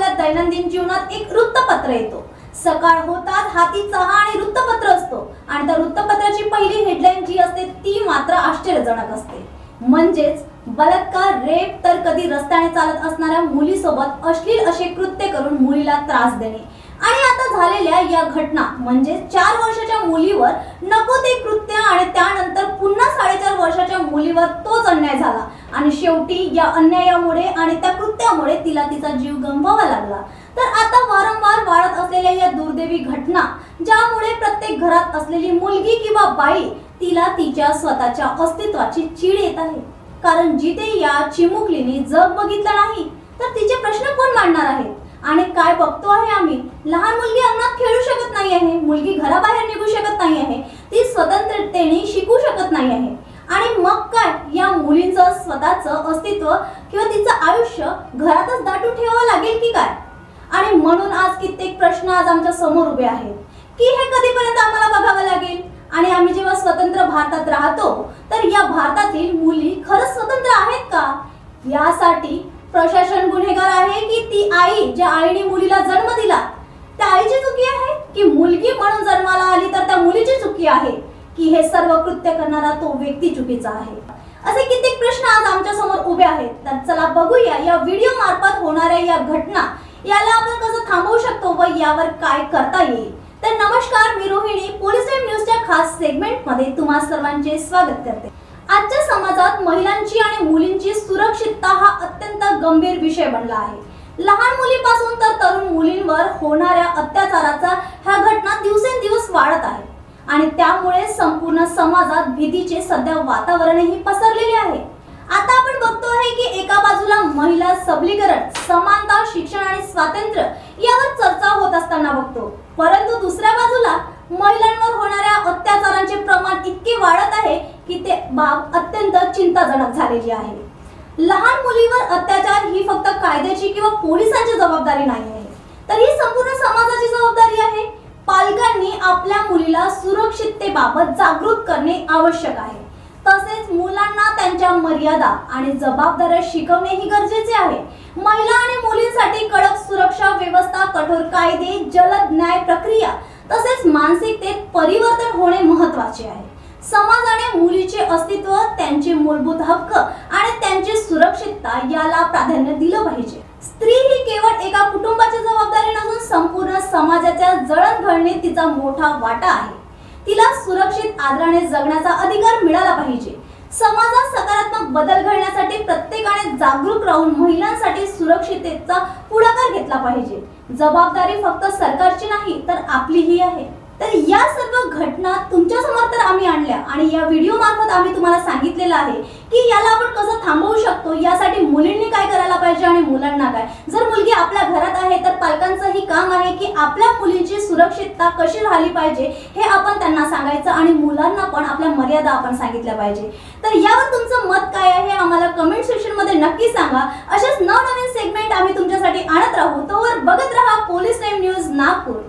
दैनंदिन जीवनात एक वृत्तपत्र येतो. सकाळ होताच हाती चहा आणि वृत्तपत्र असतो. आणि त्या वृत्तपत्राची पहिली हेडलाईन जी असते ती मात्र आश्चर्यजनक असते. म्हणजेच बलात्कार रेप तर कधी रस्त्याने चालत असणाऱ्या मुलीसोबत अश्लील असे कृत्य करून मुलीला त्रास देणे. आणि आता झालेल्या या घटना म्हणजे चार वर्षाच्या मुलीवर नको ते कृत्य आणि त्यानंतर पुन्हा साडेचार वर्षाच्या मुलीवर तोच अन्याय झाला. आणि शेवटी या अन्यायामुळे आणि त्या कृत्यामुळे तिला तिचा जीव गमवावा लागला. तर आता वारंवार वाढत असलेल्या या दुर्दैवी घटना ज्यामुळे प्रत्येक घरात असलेली मुलगी किंवा बाई तिला तिच्या स्वतःच्या अस्तित्वाची चीड येत आहे. कारण जिथे या चिमुकलीने जग बघितलं नाही तर तिचे प्रश्न कोण मांडणार आहेत आणि काय बघतो आहे आम्ही? लहान मुलगी अंगणात खेळू शकत नाही आहे. मुलगी घराबाहेर निघू शकत नाही आहे. ती स्वतंत्रतेने शिकू शकत नाही आहे. आणि मग काय? या मुलीचं स्वतःचं अस्तित्व किंवा तिचं आयुष्य घरातच दाटून ठेवावं लागेल की काय? आणि म्हणून आज कित्येक प्रश्न आज आमच्यासमोर उभे आहेत. की हे कधीपर्यंत आम्हाला बघावं लागेल? आणि आम्ही जेव्हा स्वतंत्र भारतात राहतो तर या भारतातील मुली खरंच स्वतंत्र आहेत का? यासाठी प्रशासन गुन्हेगार आहे की ती आई ज्या आईने मुलीला जन्म दिला? त्या आईची चुकी आहे? की मुलगी म्हणून जन्माला आली तर त्या मुलीची चुकी आहे? की हे सर्व कृत्य करणारा तो व्यक्ती चुकीचा आहे? असे कित्येक प्रश्न आज आमच्यासमोर उभे आहेत. तर चला बघूया या व्हिडिओ मार्फत होणाऱ्या या घटना. याला आपण कसं थांबवू शकतो व यावर काय करता येईल? तर नमस्कार मी रोहिणी. पोलीस टाइम न्यूजच्या खास सेगमेंटमध्ये तुम्हा सर्वांचे स्वागत करते. आजच्या समाजात महिलांची आणि मुलींची सुरक्षितता हा अत्यंत गंभीर विषय बनला आहे. लहान मुलीपासून तर तरुण मुलींवर होणाऱ्या अत्याचाराचा ह्या घटना दिवसेंदिवस वाढत आहे. आणि त्यामुळे संपूर्ण समाजात भीतीचे सध्या वातावरणही पसरलेले आहे. आता आपण बघतो आहे की एका बाजूला महिला सबलीकरण समानता शिक्षण आणि स्वातंत्र्य यावर चर्चा होत असताना बघतो. परंतु दुसऱ्या बाजूला महिलांवर होणाऱ्या अत्याचारांचे प्रमाण इतके वाढत आहे की ते बाब अत्यंत चिंताजनक झालेली आहे. लहान मुलीवर अत्याचार ही फक्त कायद्याची किंवा पोलिसांची जबाबदारी नाही आहे. तर ही संपूर्ण समाजाची जबाबदारी आहे. पालकांनी आपल्या मुलीला सुरक्षिततेबाबत जागृत करणे आवश्यक आहे. तसेच मुलांना त्यांच्या मर्यादा आणि जबाबदाऱ्या शिकवणेही गरजेचे आहे. महिला आणि मुलींसाठी कडक सुरक्षा व्यवस्था कठोर कायदे जलद न्याय प्रक्रिया तसेच मानसिकतेत परिवर्तन होणे महत्त्वाचे आहे. समाजाने मुलीचे अस्तित्व त्यांचे मूलभूत हक्क आणि त्यांची सुरक्षितता याला प्राधान्य दिलं पाहिजे. स्त्री ही केवळ एका कुटुंबाची जबाबदारी नसून संपूर्ण समाजाच्या जळणघळणे तिचा मोठा वाटा आहे. तिला सुरक्षित आदराने जगण्याचा अधिकार मिळाला पाहिजे. समाजात सकारात्मक बदल घडण्यासाठी प्रत्येकाने जागरूक राहून महिलांसाठी सुरक्षिततेचा पुढाकार घेतला पाहिजे. जबाबदारी फक्त सरकारची नाही तर आपलीही आहे. तर या सर्व घटना तुमच्यासमोर तर आम्ही आणल्या आणि या व्हिडिओ मार्फत आम्ही तुम्हाला सांगितलेलं आहे की याला आपण कसं थांबवू शकतो? यासाठी मुलींनी काय करायला पाहिजे आणि मुलांना काय? जर मुलगी आपल्या घरात आहे तर पालकांचंही काम आहे की आपल्या मुलीची सुरक्षितता कशी राहिली पाहिजे हे आपण त्यांना सांगायचं आणि मुलांना पण आपल्या मर्यादा आपण सांगितल्या पाहिजे. तर यावर तुमचं मत काय आहे हे आम्हाला कमेंट सेक्शनमध्ये नक्की सांगा. अशाच नवनवीन सेगमेंट आम्ही तुमच्यासाठी आणत राहू. तोवर बघत राहा पोलीस टाइम न्यूज नागपूर.